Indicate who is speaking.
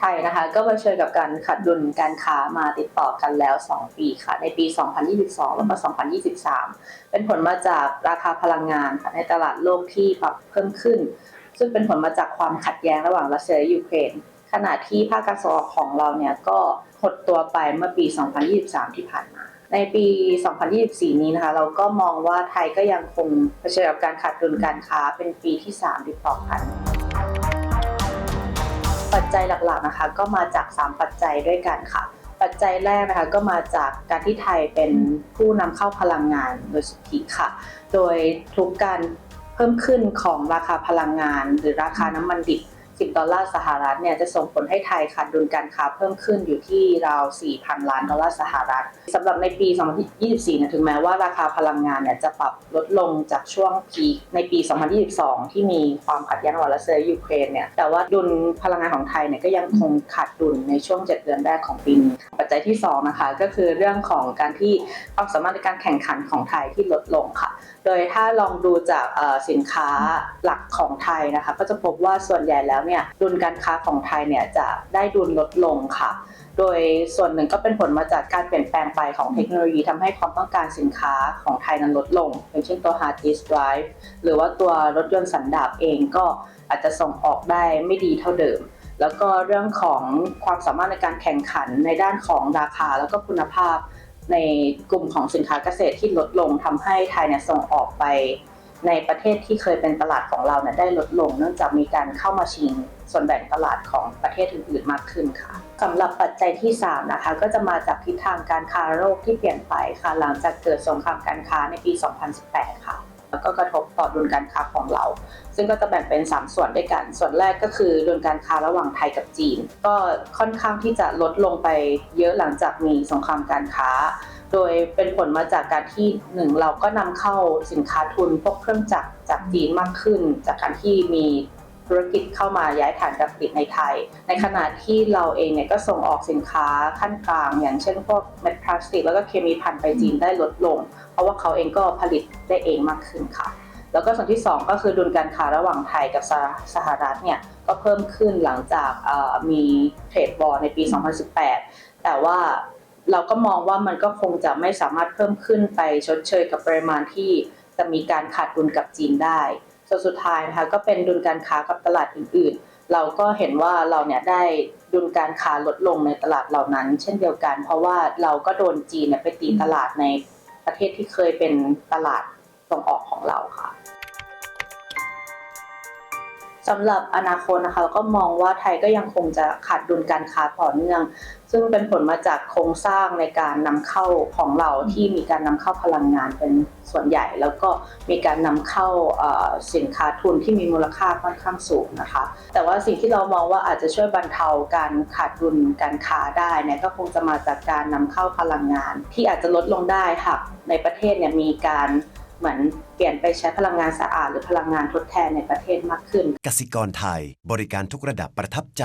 Speaker 1: ไทยนะคะ ก็เผชิญกับการขาดดุลการค้ามาติดต่อกันแล้ว 2 ปีค่ะ ในปี 2022 แล้วก็ 2023 เป็นผลมาจากราคาพลังงานค่ะในตลาดโลกที่ปรับเพิ่มขึ้น ซึ่งเป็นผลมาจากความขัดแย้งระหว่างรัสเซียและยูเครนขณะที่ภาคการส่งออกของเราเนี่ยก็หดตัวไปเมื่อปี 2023 ที่ผ่านมา ในปี 2024 นี้นะคะ เราก็มองว่าไทยก็ยังคงเผชิญกับการขาดดุลการค้าเป็นปีที่ 3 ติดต่อกัน ปัจจัยหลักๆนะคะก็มาจาก 3 ปัจจัยด้วยกันค่ะ ปัจจัยแรกนะคะก็มาจากการที่ไทยเป็นผู้นำเข้าพลังงานโดยสุทธิค่ะ โดยทุกการเพิ่มขึ้นของราคาพลังงาน หรือราคาน้ำมันดิบ 10 ดอลลาร์สหรัฐเนี่ยจะส่งผลให้ไทยขาดดุลการค้าเพิ่มขึ้นอยู่ที่ราว 4,000 ล้านดอลลาร์สหรัฐสำหรับในปี 2024เนี่ยถึงแม้ว่าราคาพลังงานเนี่ยจะปรับลดลงจากช่วงพีคในปี 2022 ที่มีความขัดแย้งระหว่างรัสเซียยูเครนเนี่ยแต่ว่าดุลพลังงานของไทยเนี่ยก็ยังคงขาดดุลในช่วง 7 เดือนแรกของปีนี้ปัจจัยที่2นะคะก็คือเรื่องของการที่ความสามารถในการแข่งขันของไทยที่ลดลงค่ะ โดยถ้าลองดูจากสินค้าหลักของไทยนะคะก็จะพบว่าส่วนใหญ่แล้วเนี่ยดุลการค้าของไทยเนี่ยจะได้ดุลลดลงค่ะ โดยส่วนหนึ่งก็เป็นผลมาจากการเปลี่ยนแปลงไปของเทคโนโลยีทำให้ความต้องการสินค้าของไทยนั้นลดลง อย่างเช่นตัว hard disk drive หรือว่าตัวรถยนต์สันดาปเองก็อาจจะส่งออกได้ไม่ดีเท่าเดิม แล้วก็เรื่องของความสามารถในการแข่งขันในด้านของราคาแล้วก็คุณภาพในกลุ่มของสินค้าเกษตรที่ลดลงทำให้ไทยเนี่ยส่งออกไป ในประเทศที่เคยเป็นตลาดของเราเนี่ยได้ลดลง เนื่องจากมีการเข้ามาชิงส่วนแบ่งตลาดของประเทศอื่นๆมากขึ้นค่ะสำหรับปัจจัยที่ 3 นะคะ ก็จะมาจากทิศทางการค้าโลกที่เปลี่ยนไปค่ะ หลังจากเกิดสงครามการค้าในปี 2018 ค่ะ แล้วก็กระทบต่อดุลการค้าของเรา ซึ่งก็จะแบ่งเป็น 3 ส่วนด้วยกัน ส่วนแรกก็คือดุลการค้าระหว่างไทยกับจีน ก็ค่อนข้างที่จะลดลงไปเยอะหลังจากมีสงครามการค้า โดยเป็นผลมาจากการที่หนึ่งเราก็นำเข้าสินค้าทุนพวกเครื่องจักรจากจีนมากขึ้น จากการที่มีธุรกิจเข้ามาย้ายฐานการผลิตในไทย ในขณะที่เราเองเนี่ยก็ส่งออกสินค้าขั้นกลาง อย่างเช่นพวกเม็ดพลาสติกแล้วก็เคมีพันไปจีนได้ลดลง เพราะว่าเขาเองก็ผลิตได้เองมากขึ้นค่ะ แล้วก็ส่วนที่ 2 ก็คือดุลการค้าระหว่างไทยกับสหสหรัฐเนี่ยก็เพิ่มขึ้นหลังจากมีเทรดบอลในปี 2018 แต่ว่า เราก็มองว่ามันก็คงจะไม่สามารถเพิ่มขึ้นไปชดเชยกับปริมาณที่จะมีการขาดดุลกับจีนได้ ส่วนสุดท้ายนะคะก็เป็นดุลการค้ากับตลาดอื่นๆ เราก็เห็นว่าเราเนี่ยได้ดุลการค้าลดลงในตลาดเหล่านั้น เช่นเดียวกัน เพราะว่าเราก็โดนจีนเนี่ยไปตีตลาดในประเทศที่เคยเป็นตลาดส่งออกของเรา สำหรับอนาคตนะคะเราก็มองว่าไทยก็ยังคงจะขาดดุลการค้าต่อเนื่อง ซึ่งเป็นผลมาจากโครงสร้างในการนำเข้าของเราที่มีการนำเข้าพลังงานเป็นส่วนใหญ่ แล้วก็มีการนำเข้าสินค้าทุนที่มีมูลค่าค่อนข้างสูงนะคะ แต่ว่าสิ่งที่เรามองว่าอาจจะช่วยบรรเทาการขาดดุลการค้าได้เนี่ยก็คงจะมาจากการนำเข้าพลังงาน ที่อาจจะลดลงได้หากในประเทศเนี่ยมีการ เหมือนเปลี่ยนไปใช้พลังงานสะอาดหรือพลังงานทดแทนในประเทศมากขึ้น
Speaker 2: กสิกรไทย บริการทุกระดับประทับใจ